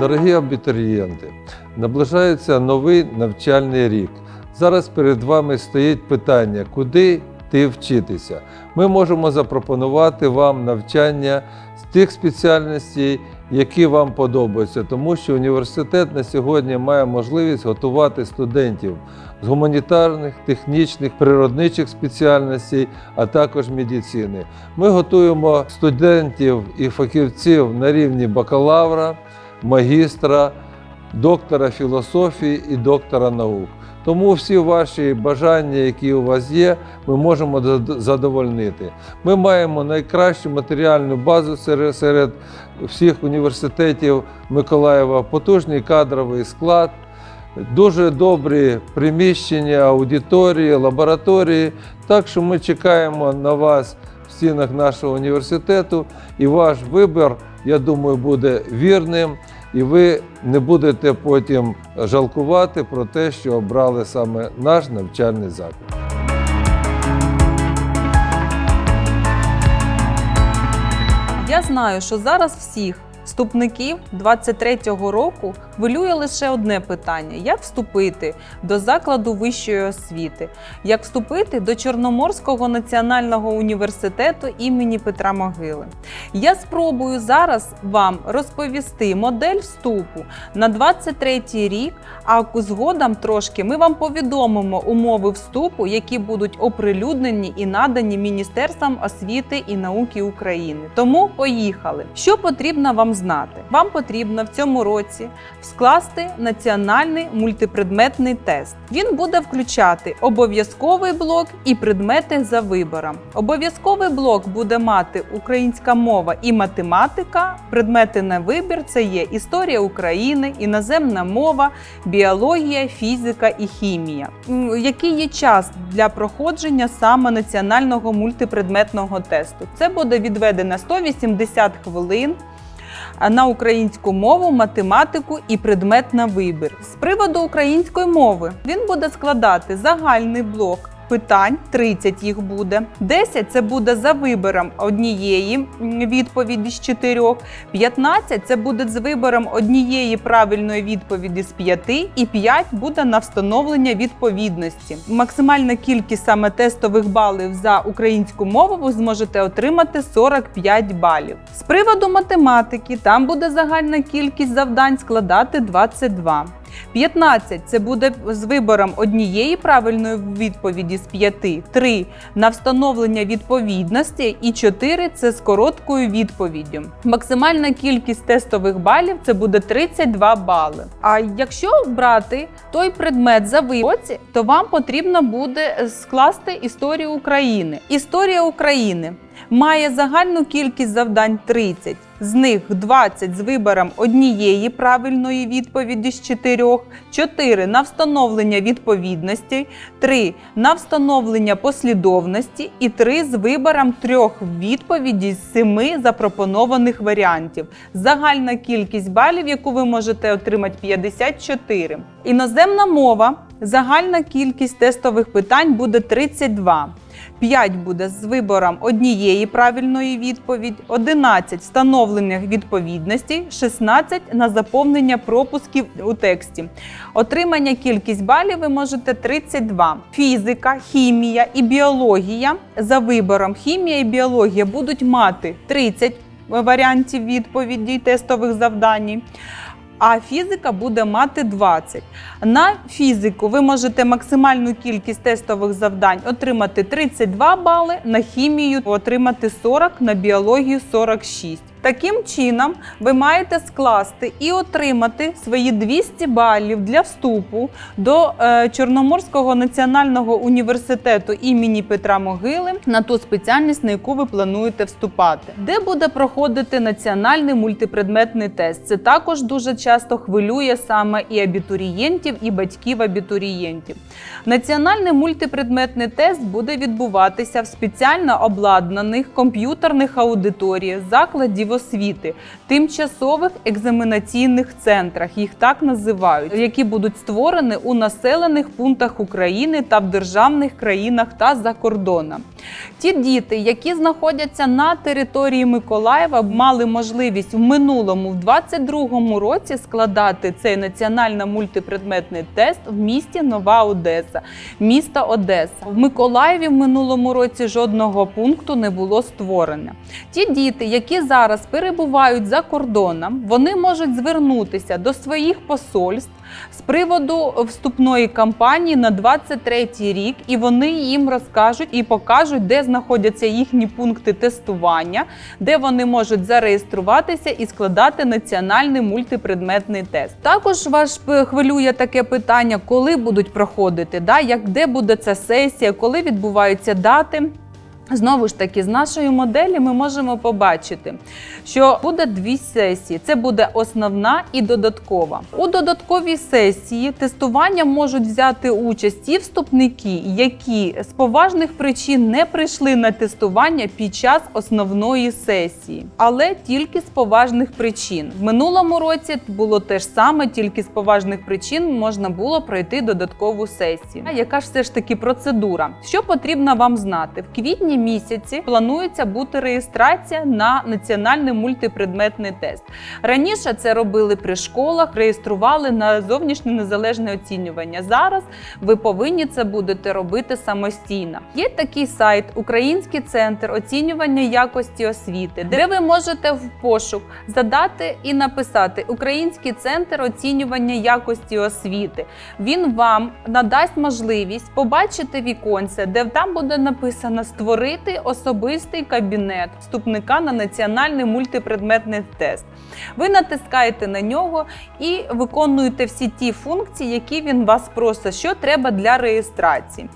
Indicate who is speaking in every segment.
Speaker 1: Дорогі абітурієнти, наближається новий навчальний рік. Зараз перед вами стоїть питання, куди йти вчитися. Ми можемо запропонувати вам навчання з тих спеціальностей, які вам подобаються, тому що університет на сьогодні має можливість готувати студентів з гуманітарних, технічних, природничих спеціальностей, а також медицини. Ми готуємо студентів і фахівців на рівні бакалавра, магістра, доктора філософії і доктора наук. Тому всі ваші бажання, які у вас є, ми можемо задовольнити. Ми маємо найкращу матеріальну базу серед, всіх університетів Миколаєва, потужний кадровий склад, дуже добрі приміщення, аудиторії, лабораторії. Так що ми чекаємо на вас в стінах нашого університету, і ваш вибір, я думаю, буде вірним. І ви не будете потім жалкувати про те, що обрали саме наш навчальний заклад.
Speaker 2: Я знаю, що зараз всіх вступників 23-го року хвилює лише одне питання: як вступити до закладу вищої освіти, як вступити до Чорноморського національного університету імені Петра Могили. Я спробую зараз вам розповісти модель вступу на 23-й рік, а згодом трошки ми вам повідомимо умови вступу, які будуть оприлюднені і надані Міністерством освіти і науки України. Тому поїхали. Що потрібно вам знати? Вам потрібно в цьому році скласти національний мультипредметний тест. Він буде включати обов'язковий блок і предмети за вибором. Обов'язковий блок буде мати українська мова і математика. Предмети на вибір це є історія України, іноземна мова, біологія, фізика і хімія. Який є час для проходження саме національного мультипредметного тесту? Це буде відведено 180 хвилин на українську мову, математику і предмет на вибір. З приводу української мови він буде складати загальний блок. Питань 30 їх буде. 10 це буде за вибором однієї відповіді з 4. 15 це буде з вибором однієї правильної відповіді з 5. І 5 буде на встановлення відповідності. Максимальна кількість саме тестових балів за українську мову ви зможете отримати 45 балів. З приводу математики там буде загальна кількість завдань складати 22. 15 це буде з вибором однієї правильної відповіді з 5, 3 на встановлення відповідності і 4 це з короткою відповіддю. Максимальна кількість тестових балів це буде 32 бали. А якщо брати той предмет за виборці, то вам потрібно буде скласти історію України. Історія України має загальну кількість завдань 30. З них 20 з вибором однієї правильної відповіді з 4, 4 на встановлення відповідності, 3 на встановлення послідовності і 3 з вибором трьох відповідей з 7 запропонованих варіантів. Загальна кількість балів, яку ви можете отримати 54. Іноземна мова. Загальна кількість тестових питань буде 32. 5 буде з вибором однієї правильної відповіді, 11 встановлення відповідності, 16 на заповнення пропусків у тексті. Отримання кількість балів ви можете 32. Фізика, хімія і біологія за вибором хімія і біологія будуть мати 30 варіантів відповідей тестових завдань. А фізика буде мати 20. На фізику ви можете максимальну кількість тестових завдань отримати 32 бали, на хімію отримати 40, на біологію 46. Таким чином, ви маєте скласти і отримати свої 200 балів для вступу до е, Чорноморського національного університету імені Петра Могили на ту спеціальність, на яку ви плануєте вступати. Де буде проходити національний мультипредметний тест? Це також дуже часто хвилює саме і абітурієнтів, і батьків абітурієнтів. Національний мультипредметний тест буде відбуватися в спеціально обладнаних комп'ютерних аудиторіях закладів освіти, тимчасових екзаменаційних центрах, їх так називають, які будуть створені у населених пунктах України та в державних країнах та за кордоном. Ті діти, які знаходяться на території Миколаєва, мали можливість в минулому, в 22-му році складати цей національно-мультипредметний тест в місті Нова Одеса, міста Одеса. В Миколаєві в минулому році жодного пункту не було створено. Ті діти, які зараз перебувають за кордоном, вони можуть звернутися до своїх посольств з приводу вступної кампанії на 23 рік, і вони їм розкажуть і покажуть, де знаходяться їхні пункти тестування, де вони можуть зареєструватися і складати національний мультипредметний тест. Також вас хвилює таке питання, коли будуть проходити, да, як де буде ця сесія, коли відбуваються дати. Знову ж таки, з нашої моделі ми можемо побачити, що буде дві сесії: це буде основна і додаткова. У додатковій сесії тестування можуть взяти участь ті вступники, які з поважних причин не прийшли на тестування під час основної сесії, але тільки з поважних причин. В минулому році було те ж саме, тільки з поважних причин можна було пройти додаткову сесію. Яка ж все ж таки процедура? Що потрібно вам знати? В квітні місяці планується бути реєстрація на національний мультипредметний тест. Раніше це робили при школах, реєстрували на зовнішнє незалежне оцінювання. Зараз ви повинні це будете робити самостійно. Є такий сайт Український центр оцінювання якості освіти, де ви можете в пошук задати і написати Український центр оцінювання якості освіти. Він вам надасть можливість побачити віконце, де там буде написано створити особистий кабінет вступника на національний мультипредметний тест. Ви натискаєте на нього і виконуєте всі ті функції, які він вас просить, що треба для реєстрації.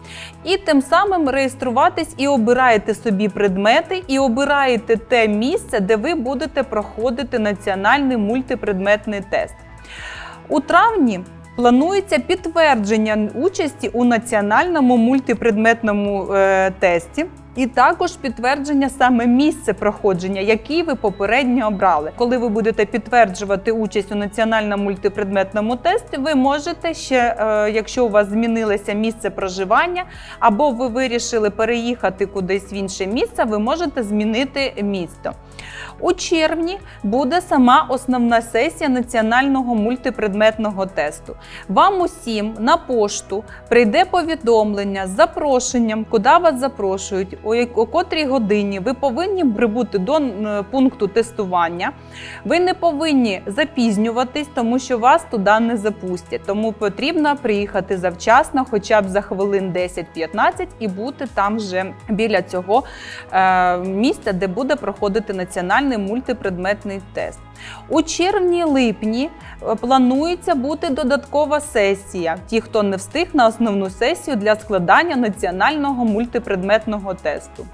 Speaker 2: І тим самим реєструватись і обираєте собі предмети, і обираєте те місце, де ви будете проходити національний мультипредметний тест. У травні планується підтвердження участі у національному мультипредметному е, тесті. І також підтвердження саме місце проходження, який ви попередньо обрали. Коли ви будете підтверджувати участь у національному мультипредметному тесті, ви можете ще, е, якщо у вас змінилося місце проживання, або ви вирішили переїхати кудись в інше місце, ви можете змінити місто. У червні буде сама основна сесія національного мультипредметного тесту. Вам усім на пошту прийде повідомлення з запрошенням, куди вас запрошують, о котрій годині ви повинні прибути до пункту тестування. Ви не повинні запізнюватись, тому що вас туди не запустять. Тому потрібно приїхати завчасно, хоча б за хвилин 10-15 і бути там вже біля цього е, місця, де буде проходити національний мультипредметний тест. У червні-липні е, планується бути додаткова сесія. Ті, хто не встиг на основну сесію для складання національного мультипредметного тесту.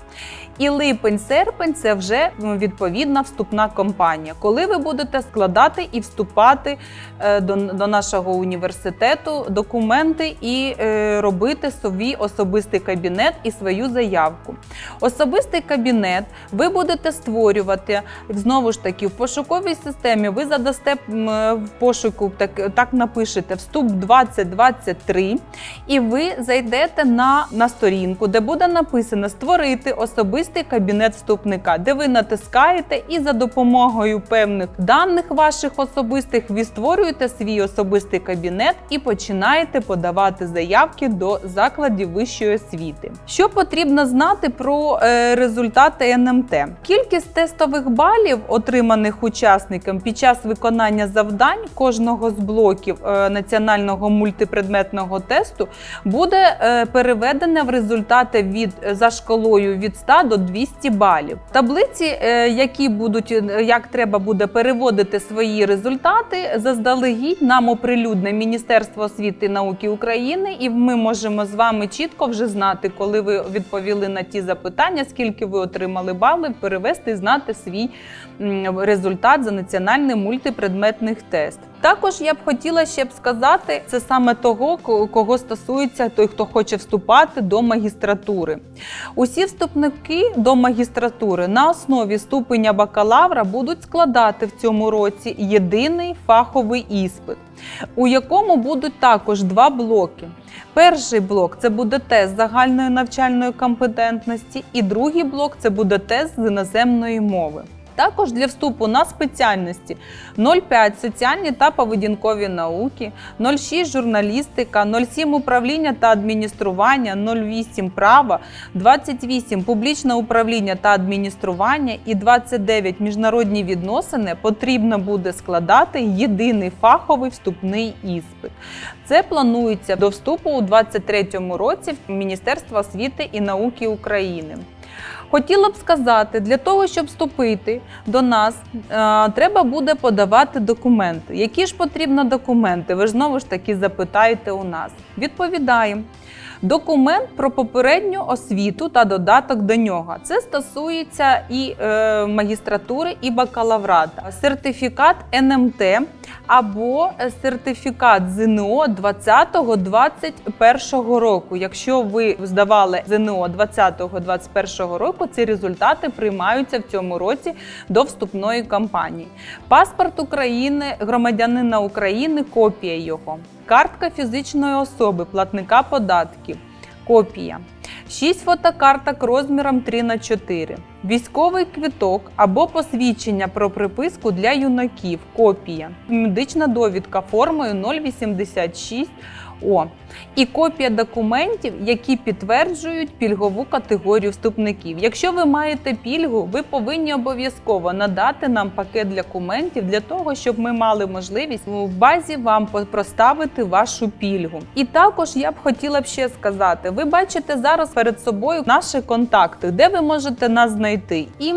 Speaker 2: І липень-серпень це вже відповідна вступна кампанія, коли ви будете складати і вступати е, до, нашого університету документи і е, робити свій особистий кабінет і свою заявку. Особистий кабінет ви будете створювати знову ж таки в пошуковій системі. Ви задасте в пошуку, так, так напишете вступ 2023, і ви зайдете на, на сторінку, де буде написано створити особистий кабінет вступника, де ви натискаєте і за допомогою певних даних ваших особистих ви створюєте свій особистий кабінет і починаєте подавати заявки до закладів вищої освіти. Що потрібно знати про е, результати НМТ? Кількість тестових балів, отриманих учасникам під час виконання завдань кожного з блоків е, національного мультипредметного тесту, буде е, переведена в результати від за шкалою від 100 до 200 балів. Таблиці, е, які будуть як треба буде переводити свої результати, заздалегідь нам оприлюдне Міністерство освіти і науки України, і ми можемо з вами чітко вже знати, коли ви відповіли на ті запитання, скільки ви отримали балів, перевести і знати свій результат за національний мультипредметний тест. Також я б хотіла ще б сказати, це саме того, кого стосується той, хто хоче вступати до магістратури. Усі вступники до магістратури на основі ступеня бакалавра будуть складати в цьому році єдиний фаховий іспит, у якому будуть також два блоки. Перший блок це буде тест загальної навчальної компетентності, і другий блок це буде тест з іноземної мови. Також для вступу на спеціальності 0,5 соціальні та поведінкові науки, 0,6 журналістика, 0,7 управління та адміністрування, 0,8 права, 28 публічне управління та адміністрування і 29 міжнародні відносини потрібно буде складати єдиний фаховий вступний іспит. Це планується до вступу у 2023 році в Міністерство освіти і науки України. Хотіла б сказати, для того, щоб вступити до нас, е, треба буде подавати документи. Які ж потрібно документи? Ви ж знову ж таки запитаєте у нас. Відповідаємо. Документ про попередню освіту та додаток до нього. Це стосується і е, магістратури, і бакалаврата. Сертифікат НМТ або сертифікат ЗНО 20-21 року. Якщо ви здавали ЗНО 20-21 року, ці результати приймаються в цьому році до вступної кампанії. Паспорт України, громадянина України, копія його. Картка фізичної особи, платника податків, копія. 6 фотокарток розміром 3 на 4 військовий квиток або посвідчення про приписку для юнаків, копія, медична довідка формою 086 О і копія документів, які підтверджують пільгову категорію вступників. Якщо ви маєте пільгу, ви повинні обов'язково надати нам пакет документів для того, щоб ми мали можливість в базі вам проставити вашу пільгу. І також я б хотіла б ще сказати: ви бачите зараз перед собою наші контакти, де ви можете нас знайти і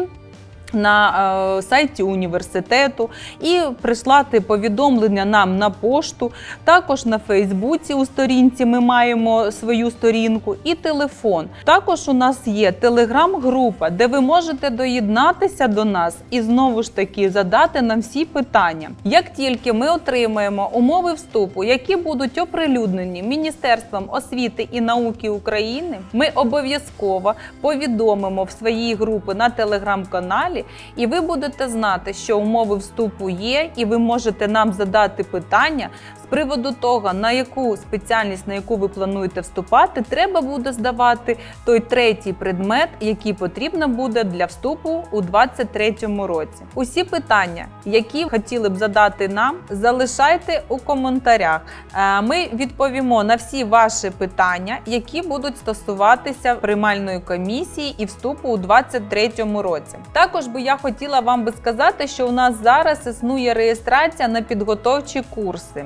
Speaker 2: на е, сайті університету і прислати повідомлення нам на пошту. Також на Фейсбуці у сторінці ми маємо свою сторінку і телефон. Також у нас є телеграм-група, де ви можете доєднатися до нас і знову ж таки задати нам всі питання. Як тільки ми отримаємо умови вступу, які будуть оприлюднені Міністерством освіти і науки України, ми обов'язково повідомимо в своїй групи на телеграм-каналі, і ви будете знати, що умови вступу є, і ви можете нам задати питання приводу того, на яку спеціальність, на яку ви плануєте вступати, треба буде здавати той третій предмет, який потрібно буде для вступу у 2023 році. Усі питання, які хотіли б задати нам, залишайте у коментарях. Е, Ми відповімо на всі ваші питання, які будуть стосуватися приймальної комісії і вступу у 2023 році. Також би я хотіла вам би сказати, що у нас зараз існує реєстрація на підготовчі курси.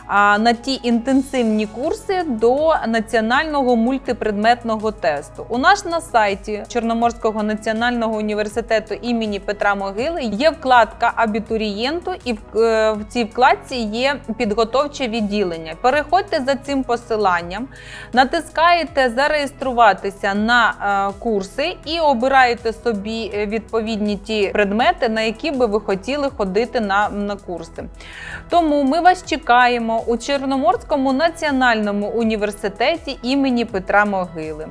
Speaker 2: на ті інтенсивні курси до національного мультипредметного тесту. У нас на сайті Чорноморського національного університету імені Петра Могили є вкладка абітурієнту, і в, е, цій вкладці є підготовче відділення. Переходьте за цим посиланням, натискаєте зареєструватися на е, курси і обираєте собі е, відповідні ті предмети, на які би ви хотіли ходити на, на курси. Тому ми вас чекаємо у Чорноморському національному університеті імені Петра Могили.